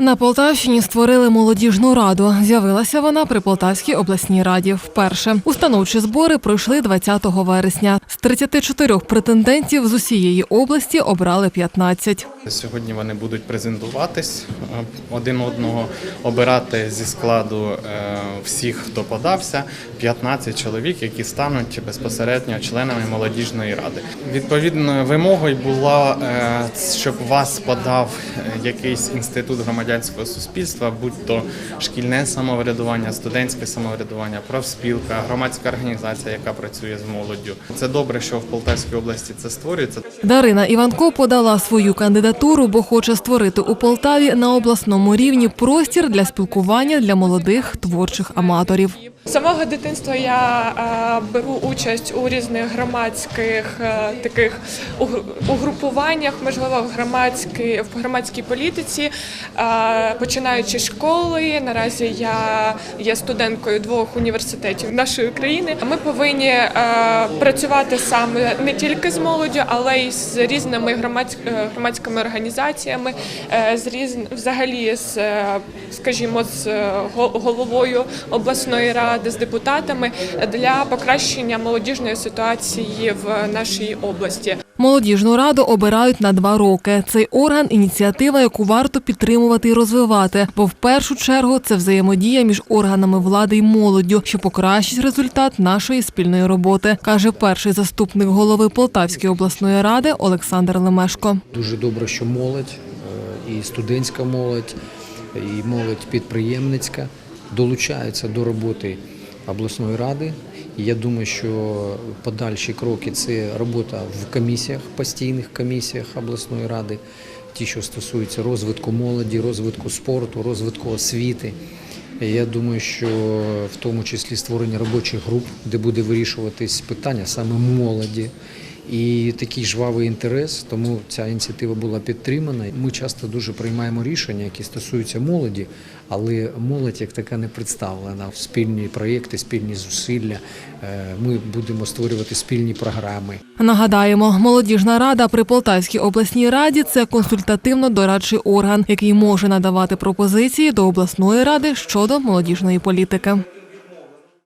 На Полтавщині створили молодіжну раду. З'явилася вона при Полтавській обласній раді. Вперше установчі збори пройшли 20 вересня. З 34 претендентів з усієї області обрали 15. Сьогодні вони будуть презентуватись е, один одного, обирати зі складу е, всіх, хто подався, 15 чоловік, які стануть безпосередньо членами молодіжної ради. Відповідною вимогою була, е, щоб вас подав якийсь інститут громадянського суспільства, будь то шкільне самоврядування, студентське самоврядування, профспілка, громадська організація, яка працює з молоддю. Це добре, що в Полтавській області це створюється. Дарина Іванко подала свою кандидатуру, бо хоче створити у Полтаві на обласному рівні простір для спілкування для молодих творчих аматорів. З самого дитинства я е, беру участь у різних громадських е, таких угру- угрупуваннях, можливо, в громадській в громадській політиці, е, починаючи з школи. Наразі я є студенткою двох університетів нашої країни. Ми повинні е, працювати саме не тільки з молоддю, але й з різними е, громадськими організаціями, е, з різ... взагалі з, скажімо, з го- головою обласної ради, з депутатами для покращення молодіжної ситуації в нашій області. Молодіжну раду обирають на два роки. Цей орган ініціатива, яку варто підтримувати і розвивати, бо в першу чергу це взаємодія між органами влади і молоддю, що покращить результат нашої спільної роботи, каже перший заступник голови Полтавської обласної ради Олександр Лемешко. Дуже добре, що молодь, е, і студентська молодь, і молодь підприємницька долучаються до роботи обласної ради. Я думаю, що подальші кроки це робота в комісіях, постійних комісіях обласної ради, ті, що стосуються розвитку молоді, розвитку спорту, розвитку освіти. Я думаю, що в тому числі створення робочих груп, де буде вирішуватись питання саме молоді. І такий жвавий інтерес, тому ця ініціатива була підтримана. Ми часто дуже приймаємо рішення, які стосуються молоді, але молодь як така не представлена в спільні проєкти, спільні зусилля. Е, Ми будемо створювати спільні програми. Нагадаємо, молодіжна рада при Полтавській обласній раді це консультативно-дорадчий орган, який може надавати пропозиції до обласної ради щодо молодіжної політики.